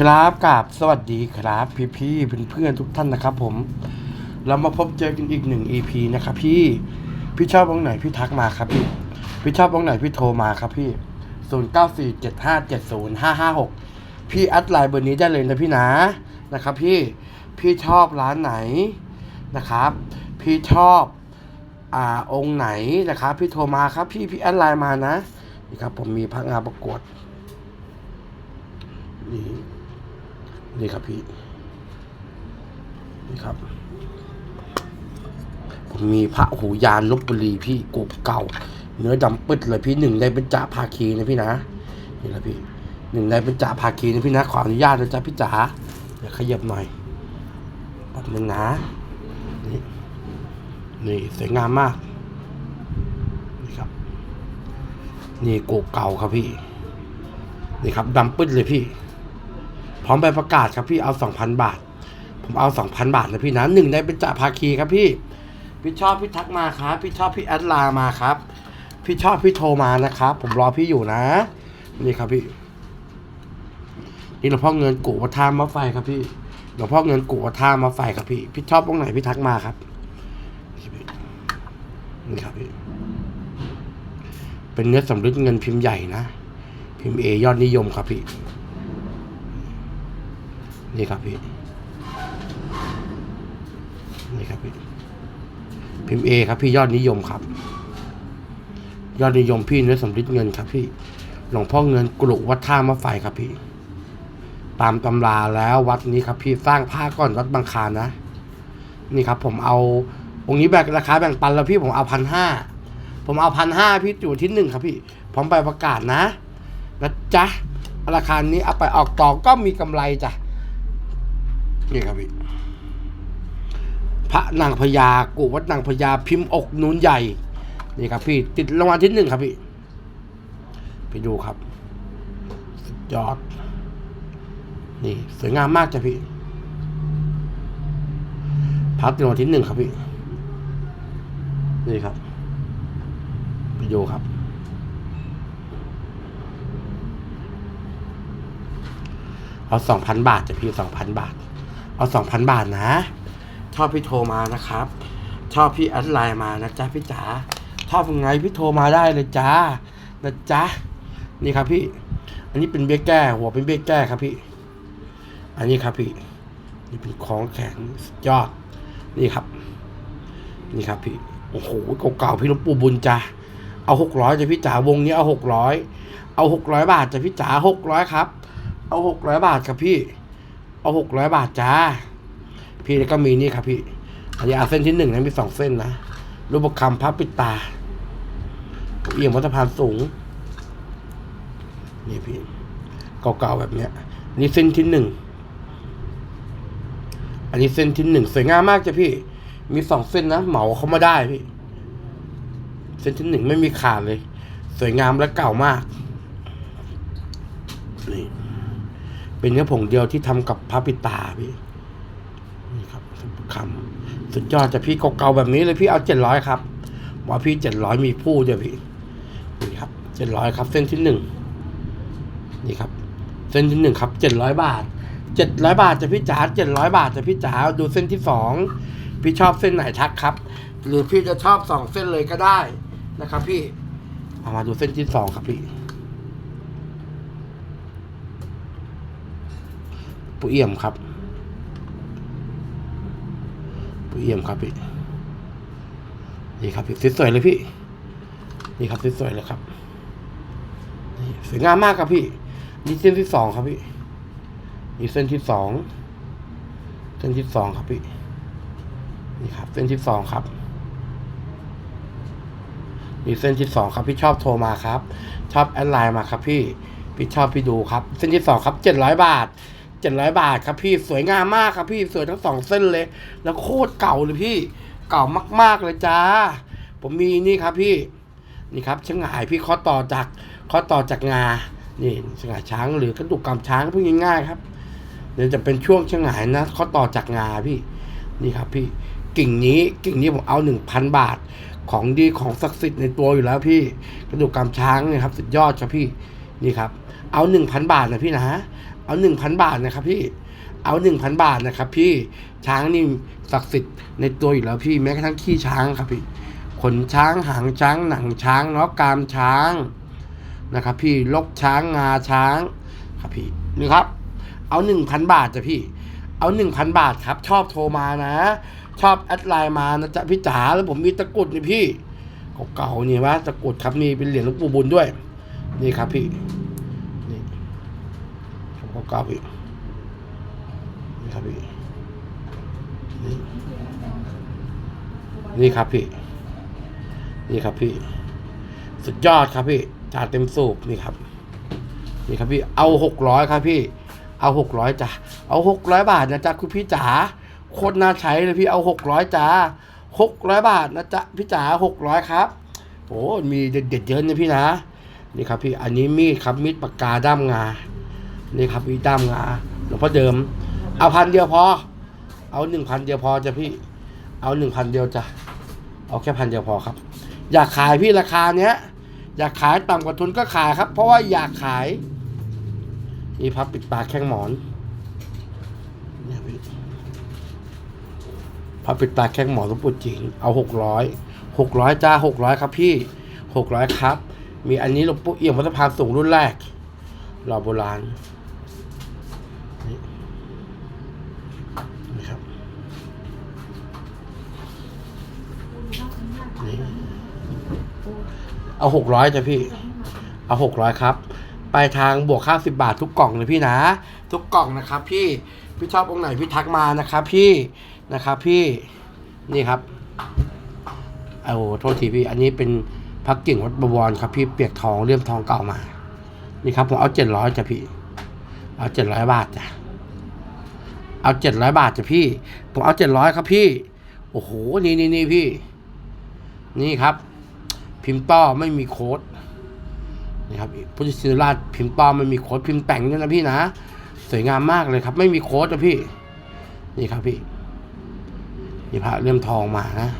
ครับกับสวัสดีครับ พี่พี่เพื่อนเพื่อนๆทุกท่านนะครับ ผม เรามาพบเจอกันอีกหนึ่ง EP นะครับ พี่ พี่ชอบวงไหนพี่ทักมาครับพี่ พี่ชอบวงไหนพี่โทรมาครับพี่ศูนย์เก้าสี่เจ็ดห้าเจ็ดศูนย์ห้าห้าหกพี่อัดไลน์เบอร์นี้ได้เลยนะพี่นะนะครับ พี่พี่ชอบร้านไหนนะครับ พี่ชอบอ่าองค์ไหนนะครับ พี่โทรมาครับ พี่พี่แอดไลน์มานะนี่ครับ ผมมีพระงานประกวดนี่ นี่ครับพี่ นี่ครับ ผมมีพระหูยานลบบุรีพี่กูเก่า เนื้อดำปึ๊ดเลยพี่หนึ่งในเป็นจ่าภาคีนะพี่นะ นี่แหละพี่หนึ่งในเป็นจ่าภาคีนะพี่นะขออนุญาตนะจ๊ะพี่จ๋าเดี๋ยวขยับหน่อยแป๊บนึงนะนี่นี่สวยงามมากนี่ครับ นี่กูเก่าครับพี่ นี่ครับดำปึ๊ดเลยพี่ พร้อมใบประกาศครับพี่เอาสองพันบาท ผมเอาสองพันบาทนะพี่นะหนึ่งในเป็นจ่าภาคีครับพี่ พี่ชอบพี่ทักมาครับ พี่ชอบพี่แอดไลน์มาครับ พี่ชอบพี่โทรมานะครับ ผมรอพี่อยู่นะ นี่ครับพี่นี่หลวงพ่อเงินกูวัฒนมาไฟครับพี่หลวงพ่อเงินกูวัฒนมาไฟครับพี่ พี่ชอบตรงไหนพี่ทักมาครับนี่ครับพี่เป็นเนื้อสำริดเงินพิมพ์ใหญ่นะ พิมพ์เอยอดนิยมครับพี่ นี่ครับพี่ นี่ครับพี่ พิมพ์เอครับพี่ยอดนิยมครับ ยอดนิยมพี่เนื้อสำริดเงินครับพี่ หลวงพ่อเงินกลุวัดท่ามะไฟครับพี่ ตามตำราแล้ววัดนี้ครับพี่สร้างผ้าก่อนวัดบางคานนะ นี่ครับ ผมเอาองค์นี้แบกราคาแบ่งปันแล้วพี่ผมเอาพันห้าผมเอาพันห้าพี่อยู่ที่หนึ่งครับพี่ พร้อมใบประกาศนะนะจ๊ะราคานี้เอาไปออกต่อก็มีกำไรจ้ะ นี่ครับพี่พระนางพญากุวัดนางพญาพิมพ์อกนูนใหญ่ นี่ครับพี่ ติดรางวัลที่หนึ่งครับพี่ไปดูครับสุดยอด นี่สวยงามมากจ้ะพี่พัดรางวัลที่หนึ่งครับพี่ นี่ครับไปดูครับเอาสองพันบาทจ้ะพี่สองพันบาท เอาสองพันบาทนะ ชอบพี่โทรมานะครับ ชอบพี่แอดไลน์มานะจ๊ะพี่จ๋าชอบยังไงพี่โทรมาได้เลยจ้านะจ๊ะนี่ครับพี่ อันนี้เป็นเบี้ยแก้ หัวเป็นเบี้ยแก้ครับพี่ อันนี้ครับพี่ นี่เป็นของแข็งสุดยอด นี่ครับ นี่ครับพี่ โอ้โหเก่าๆพี่หลวงปู่บุญจ้าเอาหกร้อยจ้ะพี่จ๋าวงนี้เอาหกร้อยเอาหกร้อยบาทจ้ะพี่จ๋าหกร้อยครับ เอาหกร้อยบาทครับพี่ เอาหกร้อยบาทจ้า พี่แล้วก็มีนี่ครับพี่อันนี้เอาเส้นที่หนึ่งนะมีสองเส้นนะรูปคำพับปิดตาเอียมวัฒพานสูง นี่พี่เก่าๆแบบเนี้ยนี่เส้นที่หนึ่งอันนี้เส้นที่หนึ่งสวยงามมากจ้ะพี่ มีสองเส้นนะเหมาเขามาได้พี่ เส้นที่หนึ่งไม่มีขาดเลย สวยงามและเก่ามากนี่ เป็นเนื้อผงเดียวที่ทำกับพระปิตาพี่นี่ครับคำสุดยอดจะพี่เก่าๆแบบนี้เลยพี่เอาเจ็ดร้อยครับว่าพี่เจ็ดร้อยมีผู้เดียวพี่นี่ครับเจ็ดร้อยครับ เส้นที่หนึ่งนี่ครับ เส้นที่หนึ่งครับเจ็ดร้อยบาทเจ็ดร้อยบาทจะพี่จ๋าเจ็ดร้อยบาทจะพี่จ๋าดูเส้นที่สองพี่ชอบเส้นไหนทักครับ หรือพี่จะชอบสองเส้นเลยก็ได้นะครับ พี่เอามาดูเส้นที่สองครับพี่ ปูเอี่ยมครับผู้เยี่ยมครับพี่นี่ครับพี่สวยๆเลยพี่ นี่ครับสวยๆเลยครับสวยงามมากครับพี่ นี่เส้นที่สองครับพี่นี่เส้นที่สองเส้นที่สองครับพี่นี่ครับ เส้นที่สองครับนี่เส้นที่สองครับพี่ชอบโทรมาครับ ชอบแอดไลน์มาครับพี่พี่ชอบพี่ดูครับ เส้นที่สองครับเจ็ดร้อยบาท เจ็ดร้อยบาทครับพี่สวยงามมากครับพี่สวยทั้งสองเส้นเลย แล้วโคตรเก่าเลยพี่เก่ามาก ๆเลยจ้า ผมมีนี่ครับพี่นี่ครับช่างหายพี่ข้อต่อจากข้อต่อจากงา นี่ช่างหายช้างหรือกระดูกกำช้างพูดง่ายๆครับเดี๋ยวจะเป็นช่วงช่างหายนะข้อต่อจากงาพี่ นี่ครับพี่กิ่งนี้กิ่งนี้ผมเอาหนึ่งพันบาทของดีของศักดิ์สิทธิ์ในตัวอยู่แล้วพี่กระดูกกำช้างเนี่ยครับสุดยอดครับพี่นี่ครับ เอาหนึ่งพันบาทนะพี่นะ เอาหนึ่งพันบาทนะครับพี่ เอาหนึ่งพันบาทนะครับพี่ช้างนี่ศักดิ์สิทธิ์ในตัวอยู่แล้วพี่แม้กระทั่งขี้ช้างครับพี่ขนช้างหางช้างหนังช้างเนาะกามช้างนะครับ พี่ลกช้างงาช้างครับพี่นี่ครับ เอาหนึ่งพันบาทจ้ะพี่ เอาหนึ่งพันบาทครับ ชอบโทรมานะ ชอบแอดไลน์มานะจ๊ะพี่จ๋าแล้วผมมีตะกรุดนี่พี่เก่าๆนี่ว่าตะกรุดครับมีเป็นเหรียญหลวงปู่บุญด้วย นี่ครับพี่ ของเก่าๆพี่นี่ครับพี่นี่นี่ครับพี่ นี่ครับพี่ สุดยอดครับพี่จ่าเต็มสูบนี่ครับ นี่ครับพี่ เอาหกร้อยครับพี่ เอาหกร้อยจ้ะ เอาหกร้อยบาทนะจ๊ะคุณพี่จ๋า โคตรน่าใช้เลยพี่ เอาหกร้อยจ้าหกร้อยบาทนะจ๊ะพี่จ๋าหกร้อยครับโอ้มีเด็ดเยอะนะพี่นะ นี่ครับพี่ อันนี้มีดครับมีดปากกาด้ามงา นี่ครับมีดด้ามงาหลวงพ่อเดิม เอาพันเดียวพอ เอาหนึ่งพันเดียวพอจ้ะพี่ เอาหนึ่งพันเดียวจ้ะเอาแค่พันเดียวพอครับ อยากขายพี่ราคาเนี้ย อยากขายต่ำกว่าทุนก็ขายครับ เพราะว่าอยากขายนี่พับปิดปากแข้งหมอนเนี่ยพี่พับปิดปากแข้งหมอนหลวงปู่จิงเอาหกร้อยหกร้อยจ้าหกร้อยครับพี่หกร้อยครับ มีอันนี้หลวงปู่เอี่ยมวัดสะพานสูงรุ่นแรกหล่อโบราณนี่นี่ครับนี่ เอาหกร้อยจ้ะพี่ เอาหกร้อยครับ ไปทางบวกค่าสิบบาททุกกล่องเลยพี่นะ ทุกกล่องนะครับ พี่ พี่ชอบองค์ไหนพี่ทักมานะครับ พี่ นะครับ พี่ นี่ครับเอาโทษทีพี่ อันนี้เป็นพักกิ่งวัดบวรครับพี่ เปียกทองเลี่ยมทองเก่ามา นี่ครับผมเอาเจ็ดร้อยจ้ะพี่ เอาเจ็ดร้อยบาทจ้ะ เอาเจ็ดร้อยบาทจ้ะพี่ ผมเอาเจ็ดร้อยครับพี่ โอ้โห นี่นี่นี่พี่ นี่ครับ พิมพ์ต้อไม่มีโค้ดนี่ครับพุทธชินราชพิมพ์ปลอมมันมีโค้ดพิมพ์แต่งด้วยนะพี่นะ สวยงามมากเลยครับ ไม่มีโค้ดนะพี่ นี่ครับพี่นี่พระเลี่ยมทองมานะ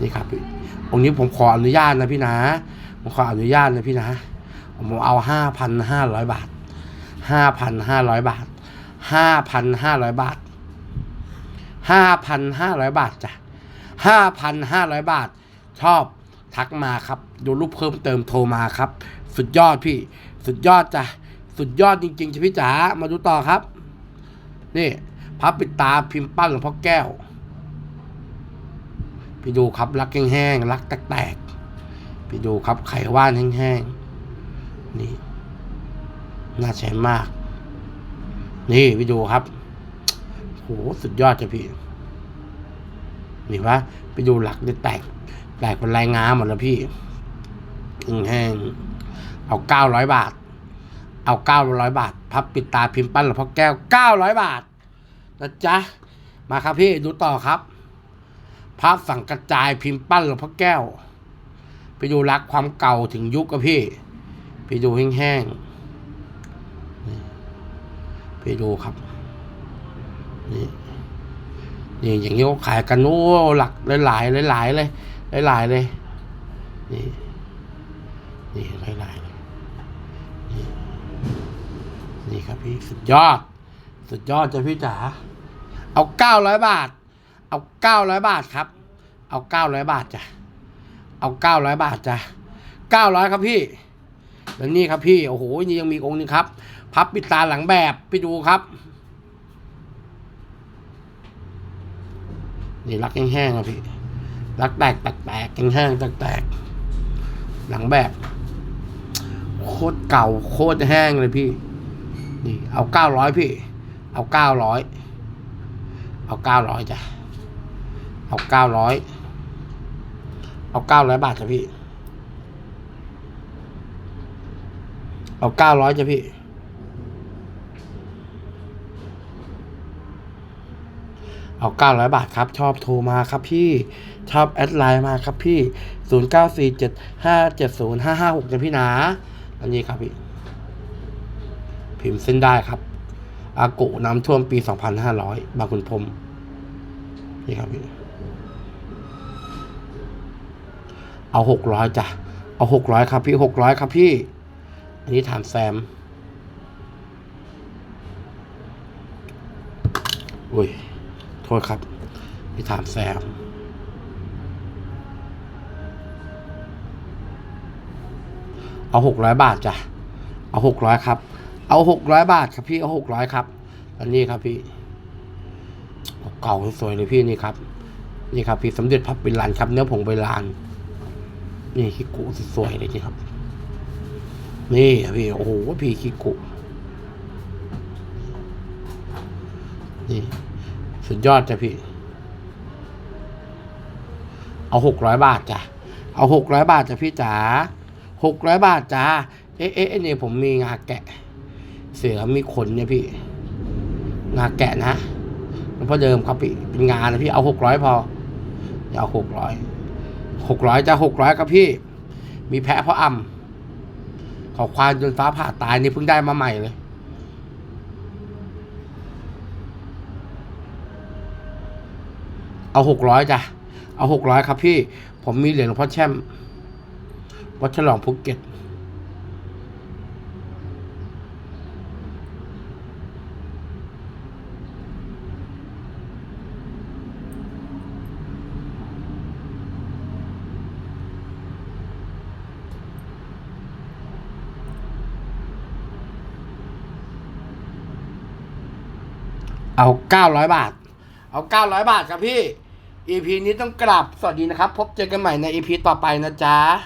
นี่ครับพี่องค์นี้ผมขออนุญาตนะพี่นะผมขออนุญาตนะพี่นะผมเอาห้าพันห้าร้อยบาทห้าพันห้าร้อยบาทห้าพันห้าร้อยบาทห้าพันห้าร้อยบาทจ้ะห้าพันห้าร้อยบาท ชอบ ทักมาครับ ดูรูปเพิ่มเติมโทรมาครับ สุดยอดพี่ สุดยอดจ้ะ สุดยอดจริงๆจ้ะพี่จ๋า มาดูต่อครับ นี่พับปิดตาพิมพ์ปั้นหลวงพ่อแก้ว พี่ดูครับรักแห้งๆรักแตกๆพี่ดูครับไขว่านแห้งๆ นี่ น่าใช้มาก นี่พี่ดูครับโหสุดยอดจ้ะพี่นี่วะไปดูหลักได้แตก ตกเป็นลายงาหมดแล้วพี่อึ่งแห้งเอาเก้าร้อยบาท เอาเก้าร้อยบาท พับปิดตาพิมพ์ปั้นหลวงพ่อแก้วเก้าร้อยบาทนะจ๊ะมาครับพี่ดูต่อครับภาพสั่งกระจายพิมพ์ปั้นหลวงพ่อแก้ว ไปดูรักความเก่าถึงยุคกับพี่ ไปดูแห้งๆไปดูครับ นี่นี่อย่างนี้เขาขายกันโอ้หลักหลายๆหลายๆเลย หลายๆเลยนี่นี่หลายๆเลยนี่นี่ครับพี่สุดยอด สุดยอดจ้ะพี่จ๋าเอาเก้าร้อยบาท เอาเก้าร้อยบาทครับ เอาเก้าร้อยบาทจ้ะเอาเก้าร้อยบาทจ้ะเก้าร้อยครับพี่แล้วนี่ครับพี่โอ้โหนี่ยังมีองค์นึงครับ พับปิดตาหลังแบบไปดูครับนี่รักแห้งๆอะพี่ รักแตกแตกแตกแห้งแตกแตกหลังแบบ โคตรเก่าโคตรแห้งเลยพี่ นี่ เอาเก้าร้อยพี่ เอาเก้าร้อยเอาเก้าร้อยจ้ะเอาเก้าร้อยเอาเก้าร้อยบาทจ้ะพี่ เอาเก้าร้อยจ้ะพี่ เอาเก้าร้อยบาทครับ ชอบโทรมาครับพี่ ชอบแอดไลน์มาครับพี่ศูนย์เก้าสี่เจ็ดห้าเจ็ดศูนย์ห้าห้าหกนะพี่นะ อันนี้ครับพี่ พิมพ์เส้นได้ครับ อากุน้ำท่วมปีสองพันห้าร้อยบางขุนพรมนี่ครับพี่ เอาหกร้อยจ้ะ เอาหกร้อยครับพี่หกร้อยครับพี่ อันนี้ถามแซม อุ้ย โทษครับพี่ถามแซมเอาหกร้อยบาทจ้ะ เอาหกร้อยครับ เอาหกร้อยบาทครับพี่ เอาหกร้อยครับอันนี้ครับพี่ เก่าสวยเลยพี่นี่ครับ นี่ครับพี่สมเด็จพระปิลานครับ เนื้อผงใบลาน นี่คิกุสวยเลยนี่ครับ นี่ครับพี่ โอ้โหพี่คิกุนี่ สุดยอดจ้ะพี่ เอาหกร้อยบาทจ้ะ เอาหกร้อยบาทจ้ะพี่จ๋าหกร้อยบาทจ้า เอ๊ะเอ๊ะเนี่ยผมมีงาแกะ เสือมีขนเนี่ยพี่ งาแกะนะมันพอเดิมครับพี่ เป็นงานะพี่ เอาหกร้อยพออย่าเอาหกร้อย หกร้อยจ้ะหกร้อยครับพี่ มีแพะเพราะอ่ำขาควายจนฟ้าผ่าตายนี่เพิ่งได้มาใหม่เลย เอาหกร้อยจ้ะ เอาหกร้อยครับพี่ ผมมีเหรียญหลวงพ่อแช่ม วัดฉลองภูเก็ตเอาเก้าร้อยบาท เอาเก้าร้อยบาทครับพี่ EP นี้ต้องกลับสวัสดีนะครับ พบเจอกันใหม่ใน EP ต่อไปนะจ๊ะ